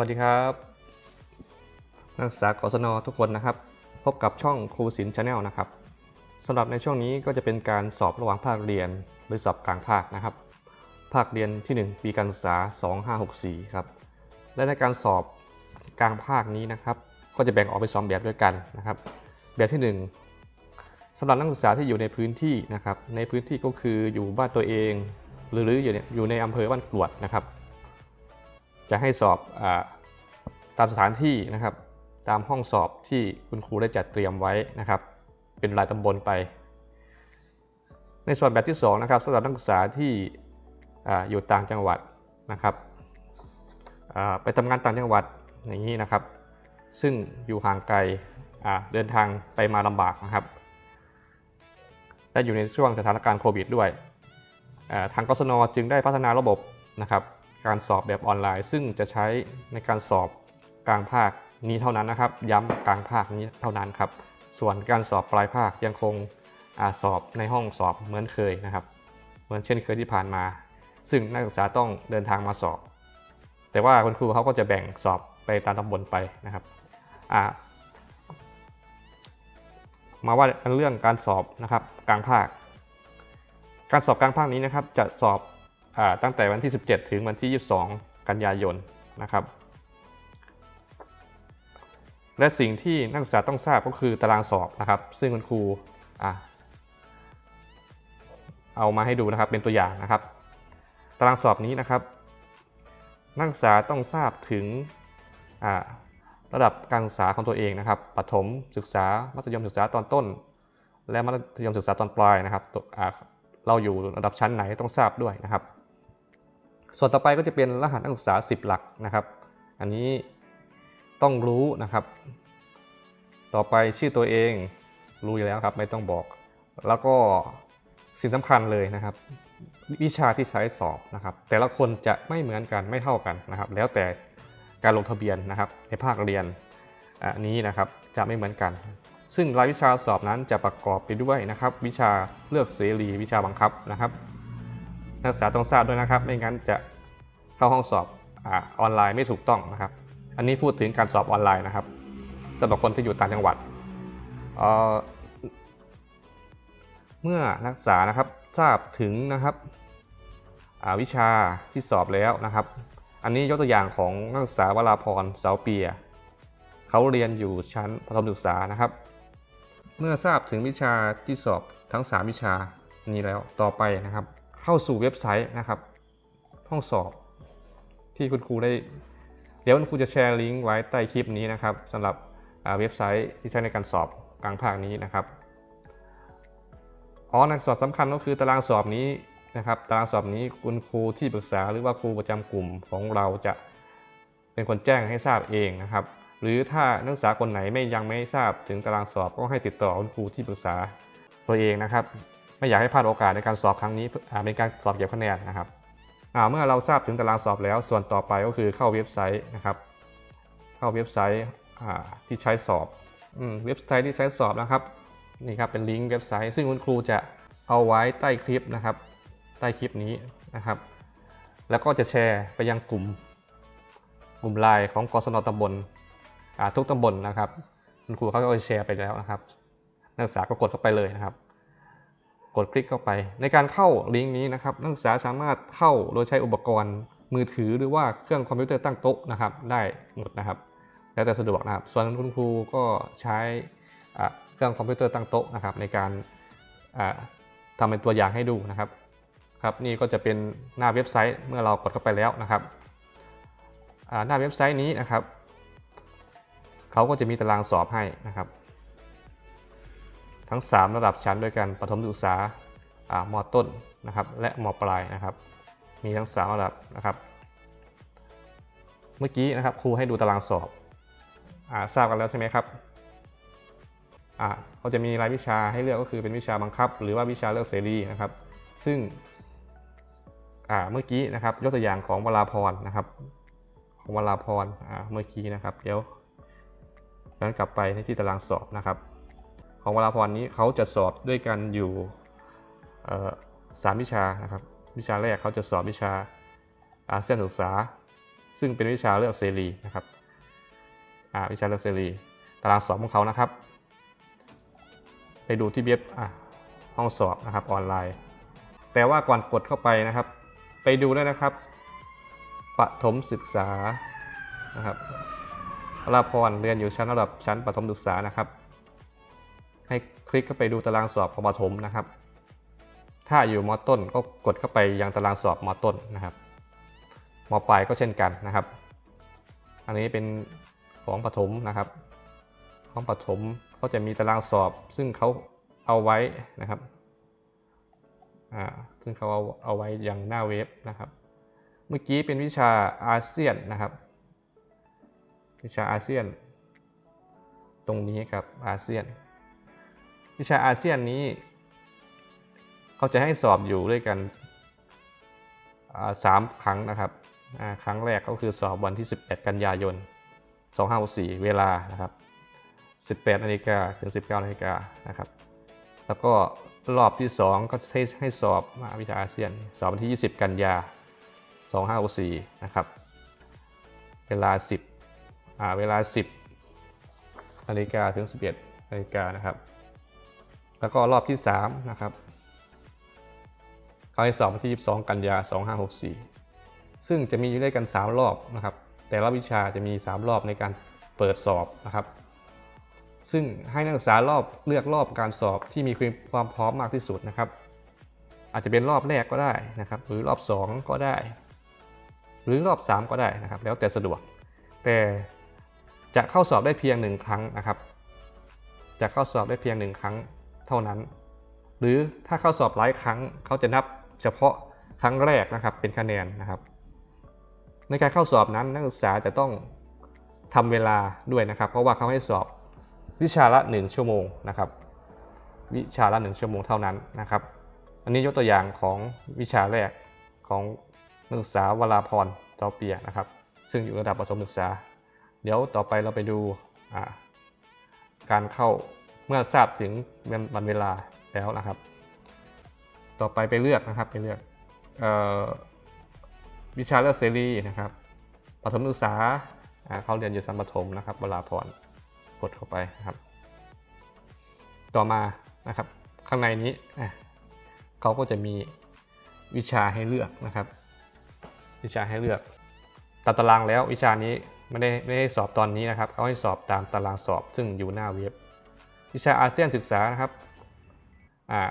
สวัสดีครับ นักศึกษากศนทุกคนนะครับ พบกับช่องครูศิลป์ชาแนลนะครับสำหรับในช่วงนี้ก็จะเป็นการสอบระหว่างภาคเรียนหรือสอบกลางภาคนะครับ ภาคเรียนที่ 1 ปีการศึกษา 2564 ครับ และในการสอบกลางภาคนี้นะครับ ก็จะแบ่งออกเป็นสองแบบด้วยกันนะครับ แบบที่ 1สำหรับนักศึกษาที่อยู่ในพื้นที่นะครับ ในพื้นที่ก็คืออยู่บ้านตัวเอง หรืออยู่เนี่ยอยู่ในอำเภอบ้านกรวดนะครับ จะให้สอบอตามสถานที่นะครับ ตามห้องสอบที่คุณครูได้จัดเตรียมไว้นะครับ เป็นรายตำบลไป ในส่วนแบบที่ 2 นะครับสำหรับนักศึกษาที่อ่อยู่ต่างจังหวัดนะครับไปทำงานต่างจังหวัดอย่างนี้นะครับ ซึ่งอยู่ห่างไกลเดินทางไปมาลำบากนะครับและอยู่ในช่วงสถานการณ์โควิดด้วยทางกศนจึงได้พัฒนาระบบนะครับ การสอบแบบออนไลน์ ซึ่งจะใช้ในการสอบกลางภาคนี้เท่านั้นนะครับ ย้ำกลางภาคนี้เท่านั้นครับ ส่วนการสอบปลายภาคยังคงอสอบในห้องสอบเหมือนเคยนะครับ เหมือนเช่นเคยที่ผ่านมา ซึ่งนักศึกษาต้องเดินทางมาสอบ แต่ว่าคุณครูเขาก็จะแบ่งสอบไปตามตำบลไปนะครับมาว่าเรื่องการสอบนะครับกลางภาค การสอบกลางภาคนี้นะครับ จะสอบ ตั้งแต่วันที่ 17 ถึงวันที่ 22 กันยายนนะครับ และสิ่งที่นักศึกษาต้องทราบก็คือตารางสอบนะครับ ซึ่งคุณครูเอามาให้ดูนะครับเป็นตัวอย่างนะครับ ตารางสอบนี้นะครับ นักศึกษาต้องทราบถึงระดับการศึกษาของตัวเองนะครับประถมศึกษา มัธยมศึกษาตอนต้น และมัธยมศึกษาตอนปลายนะครับเราอยู่ระดับชั้นไหนต้องทราบด้วยนะครับ ส่วนต่อไปก็จะเป็นรหัสนักศึกษา 10 หลักนะครับ อันนี้ต้องรู้นะครับ ต่อไปชื่อตัวเองรู้อยู่แล้วครับไม่ต้องบอก แล้วก็สิ่งสำคัญเลยนะครับ วิชาที่ใช้สอบนะครับ แต่ละคนจะไม่เหมือนกันไม่เท่ากันนะครับ แล้วแต่การลงทะเบียนนะครับในภาคเรียนอันนี้นะครับจะไม่เหมือนกัน ซึ่งรายวิชาสอบนั้นจะประกอบไปด้วยนะครับ วิชาเลือกเสรี วิชาบังคับนะครับ นักศึกษาต้องทราบด้วยนะครับ ไม่งั้นจะเข้าห้องสอบอออนไลน์ไม่ถูกต้องนะครับ อันนี้พูดถึงการสอบออนไลน์นะครับสำหรับคนที่อยู่ต่างจังหวัดเเมื่อนักศึกษานะครับทราบถึงนะครับวิชาที่สอบแล้วนะครับ อันนี้ยกตัวอย่างของนักศึกษาวราพรเสาเปีย เขาเรียนอยู่ชั้นประถมศึกษานะครับ เมื่อทราบถึงวิชาที่สอบทั้ง 3 วิชานี้แล้วต่อไปนะครับ เข้าสู่เว็บไซต์นะครับ ห้องสอบที่คุณครูได้ เดี๋ยวคุณครูจะแชร์ลิงก์ไว้ใต้คลิปนี้นะครับสำหรับเว็บไซต์ที่ใช้ในการสอบกลางภาคนี้นะครับอ๋อในสอบสำคัญก็คือตารางสอบนี้นะครับตารางสอบนี้คุณครูที่ปรึกษาหรือว่าครูประจำกลุ่มของเราจะเป็นคนแจ้งให้ทราบเองนะครับ หรือถ้านักศึกษาคนไหนไม่ยังไม่ทราบถึงตารางสอบก็ให้ติดต่อคุณครูที่ปรึกษาตัวเองนะครับ ไม่อยากให้พลาดโอกาสในการสอบครั้งนี้อ่าเป็นการสอบเก็บคะแนนนะครับอ่าเมื่อเราทราบถึงตารางสอบแล้ว ส่วนต่อไปก็คือเข้าเว็บไซต์นะครับ เข้าเว็บไซต์อ่าที่ใช้สอบอมเว็บไซต์ที่ใช้สอบนะครับนี่ครับเป็นลิงก์เว็บไซต์ ซึ่งคุณครูจะเอาไว้ใต้คลิปนะครับ ใต้คลิปนี้นะครับ แล้วก็จะแชร์ไปยังกลุ่ม กลุ่มไลน์ของกศนตำบลทุกตำบลนะครับ คุณครูเขาก็จะแชร์ไปแล้วนะครับ นักศึกษาก็กดเข้าไปเลยนะครับ กดคลิกเข้าไป ในการเข้าลิงก์นี้นะครับนักศึกษาสามารถเข้าโดยใช้อุปกรณ์มือถือหรือว่าเครื่องคอมพิวเตอร์ตั้งโต๊ะนะครับ ได้หมดนะครับ แล้วแต่สะดวกนะครับ ส่วนคุณครูก็ใช้เครื่องคอมพิวเตอร์ตั้งโต๊ะนะครับ ในการอ่าทำเป็นตัวอย่างให้ดูนะครับครับนี่ก็จะเป็นหน้าเว็บไซต์เมื่อเรากดเข้าไปแล้วนะครับหน้าเว็บไซต์นี้นะครับเขาก็จะมีตารางสอบให้นะครับ ทั้ง 3 ระดับชั้นด้วยกันประถมศึกษาามอต้นนะครับ และมอปลายนะครับ มีทั้ง 3 ระดับนะครับ เมื่อกี้นะครับครูให้ดูตารางสอบอทราบกันแล้วใช่ไหมครับอ่าเขาจะมีรายวิชาให้เลือกก็คือเป็นวิชาบังคับ หรือว่าวิชาเลือกเสรีนะครับ ซึ่งอ่าเมื่อกี้นะครับยกตัวอย่างของวราพรนะครับ ของวราพรอ่าเมื่อกี้นะครับ เดี๋ยวย้อนกลับไปในที่ตารางสอบนะครับ ของวราพรนี้เขาจะสอบด้วยกันอยู่สามวิชานะครับวิชาแรกเขาจะสอบวิชาอาเซียนศึกษา ซึ่งเป็นวิชาเลือกเสรีนะครับวิชาเลือกเสรีตารางสอบของเขานะครับ ไปดูที่เว็บห้องสอบนะครับออนไลน์ แต่ว่าก่อนกดเข้าไปนะครับ ไปดูด้วยนะครับปฐมศึกษานะครับวราพรเรียนอยู่ชั้นระดับชั้นปฐมศึกษานะครับ ให้คลิกเข้าไปดูตารางสอบของปฐมนะครับ ถ้าอยู่มต้นก็กดเข้าไปยังตารางสอบมต้นนะครับมปลายก็เช่นกันนะครับ อันนี้เป็นของปฐมนะครับของปฐมเขาจะมีตารางสอบ ซึ่งเขาเอาไว้นะครับอ่าซึ่งเขาเอาเอาไว้อยังหน้าเว็บนะครับ เมื่อกี้เป็นวิชาอาเซียนนะครับ วิชาอาเซียน ตรงนี้ครับอาเซียน วิชาอาเซียนนี้ เขาจะให้สอบอยู่ด้วยกันสามครั้งนะครับ ครั้งแรกก็คือสอบวันที่ 18 กันยายน 2564 เวลานะครับ 18นาฬิกาถึง 19นาฬิกานะครับ แล้วก็รอบที่ 2 ก็ให้ให้สอบวิชาอาเซียน สอบวันที่ 20 กันยา 2564 นะครับ เวลา 10เวลา 10นาฬิกาถึง 11นาฬิกานะครับ แล้วก็รอบที่ 3 นะครับเขาให้สอบวันที่ 22 กันยา 2564 ซึ่งจะมีอยู่ด้วยกัน 3 รอบนะครับ แต่ละวิชาจะมี 3 รอบในการเปิดสอบนะครับ ซึ่งให้นักศึกษารอบเลือกรอบการสอบที่มีความพร้อมมากที่สุดนะครับ อาจจะเป็นรอบแรกก็ได้นะครับ หรือรอบ 2 ก็ได้ หรือรอบ 3 ก็ได้นะครับ แล้วแต่สะดวก แต่จะเข้าสอบได้เพียงหนึ่งครั้งนะครับ จะเข้าสอบได้เพียงหนึ่งครั้ง เท่านั้น หรือถ้าเข้าสอบหลายครั้งเขาจะนับเฉพาะครั้งแรกนะครับเป็นคะแนนนะครับ ในการเข้าสอบนั้นนักศึกษาจะต้องทำเวลาด้วยนะครับ เพราะว่าเขาให้สอบวิชาละ 1 ชั่วโมงนะครับ วิชาละ 1 ชั่วโมงเท่านั้นนะครับ อันนี้ยกตัวอย่างของวิชาแรกของนักศึกษาวราพรเจ้าเปียนะครับ ซึ่งอยู่ระดับประถมศึกษา เดี๋ยวต่อไปเราไปดูการเข้า เมื่อทราบถึงวันเวลาแล้วนะครับ ต่อไปไปเลือกนะครับไปเลือกออวิชาเลือกเสรีนะครับปฐมศึกษาเขาเรียนอยู่ชั้นประถมนะครับเวราพรกดเข้าไปนะครับ ต่อมานะครับ ข้างในนี้เขาก็จะมีวิชาให้เลือกนะครับ วิชาให้เลือกตามตารางแล้ววิชานี้ไม่ได้ไม่ได้สอบตอนนี้นะครับเขาให้สอบตามตารางสอบซึ่งอยู่หน้าเว็บ วิชาอาเซียนศึกษานะครับอ่า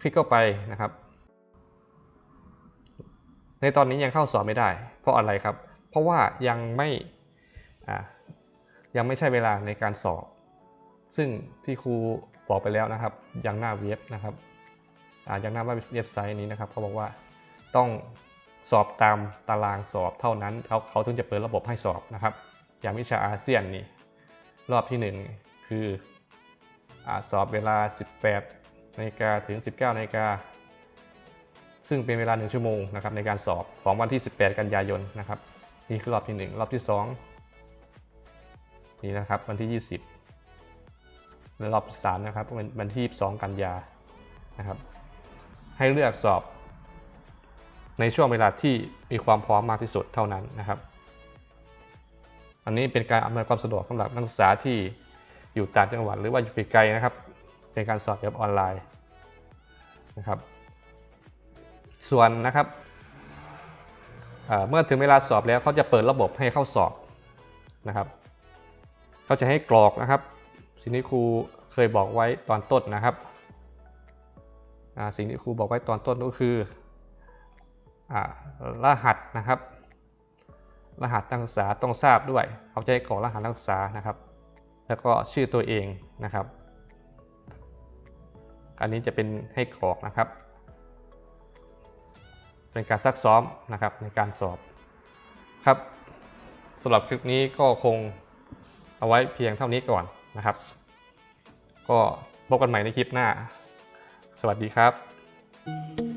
คลิกเข้าไปนะครับ ในตอนนี้ยังเข้าสอบไม่ได้ เพราะอะไรครับ เพราะว่ายังไม่ยังไม่ใช่เวลาในการสอบ ซึ่งที่ครูบอกไปแล้วนะครับ ยังหน้าเว็บนะครับยังหน้าเว็บไซต์นี้นะครับเขาบอกว่าต้องสอบตามตารางสอบเท่านั้นเขาเขาถึงจะเปิดระบบให้สอบนะครับ อย่างวิชาอาเซียนนี่รอบที่ 1 คือ สอบเวลา 18นาฬิกาถึง 19นาฬิกาซึ่งเป็นเวลา 1 ชั่วโมงนะครับในการสอบของวันที่ 18 กันยายนนะครับนี่คือรอบที่ 1 รอบที่ 2 นี่นะครับวันที่ 20 และรอบที่3นะครับวันวันที่ 22 กันยานะครับให้เลือกสอบ ในช่วงเวลาที่มีความพร้อมมากที่สุดเท่านั้นนะครับ อันนี้เป็นการอำนวยความสะดวกสำหรับนักศึกษาที่ อยู่ต่างจังหวัดหรือว่าอยู่ไกลๆนะครับเป็นการสอบแบบออนไลน์นะครับ ส่วนนะครับเมื่อถึงเวลาสอบแล้วเขาจะเปิดระบบให้เข้าสอบนะครับเขาจะให้กรอกนะครับ สิ่งที่ครูเคยบอกไว้ตอนต้นนะครับสิ่งที่ครูบอกไว้ตอนต้นก็คืออรหัสนะครับ รหัสนักศึกษาต้องทราบด้วยเขาจะให้กรอกรหัสนักศึกษานะครับ แล้วก็ชื่อตัวเองนะครับ อันนี้จะเป็นให้กรอกนะครับ เป็นการซักซ้อมนะครับในการสอบครับสำหรับคลิปนี้ก็คงเอาไว้เพียงเท่านี้ก่อนนะครับ ก็พบกันใหม่ในคลิปหน้า สวัสดีครับ